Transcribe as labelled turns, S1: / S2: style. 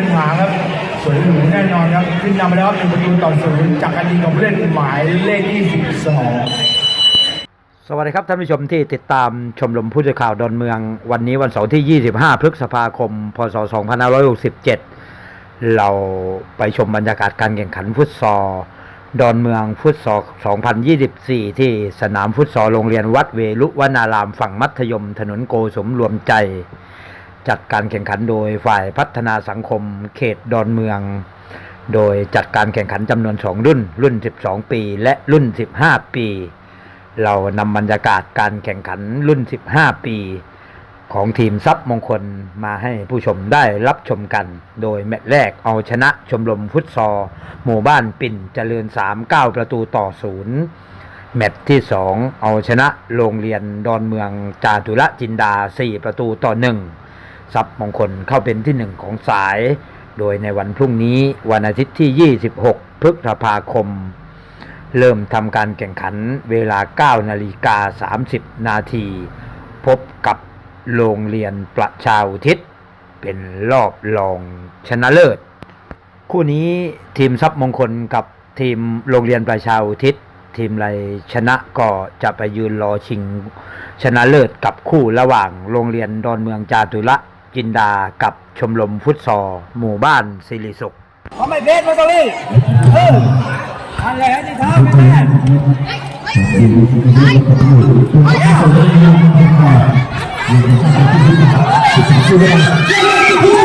S1: เป็นหางครับสวยหรูแน่นอนครับ ขึ้นนำไปแล้วครับหนึ่งประตูต่อศูนย์จากการยิงของผู้เล่นหมายเลขที่12
S2: สวัสดีครับท่านผู้ชมที่ติดตามชมรมผู้สื่อข่าวดอนเมือง วันนี้วันเสาร์ที่ 25 พฤษภาคม พศ 2567 เราไปชมบรรยากาศการแข่งขันฟุตซอลดอนเมืองฟุตซอล 2024 ที่สนามฟุตซอลโรงเรียนวัดเวลุวนารามฝั่งมัธยมถนนโกสมรวมใจ จัดการแข่งขันโดยฝ่ายพัฒนาสังคมเขตดอนเมือง โดยจัดการแข่งขันจำนวน 2 รุ่น รุ่น 12 ปี และรุ่น 15 ปี เรานำบรรยากาศการแข่งขันรุ่น 15 ปี ของทีมซับมงคลมาให้ผู้ชมได้รับชมกัน โดยแมตช์แรกเอาชนะชมรมฟุตซอลหมู่บ้านปิ่นเจริญ 3 9 ประตูต่อศูนย์แมตช์ที่ 2 เอาชนะโรงเรียนดอนเมืองจาตุระจินดา 4 ประตูต่อ 1 ซับมงคลเข้าเป็นที่1ของสาย โดยในวันพรุ่งนี้วันอาทิตย์ที่ 26 พฤษภาคม เริ่มทำการแข่งขันเวลา 9 นาฬิกา 30 นาที พบกับโรงเรียนประชาอุทิศ เป็นรอบรองชนะเลิศ คู่นี้ทีมทรัพย์มงคลกับทีมโรงเรียนประชาอุทิศทีมไรชนะก็จะไปยืนรอชิงชนะเลิศกับคู่ระหว่างโรงเรียนดอนเมืองจาตุระ จินดากับชมรมฟุตซอลหมู่บ้านสิริสุข
S1: เขาไม่เพชรมาตรงนี้เอออะไรฮะที่เท้าแม่
S3: เ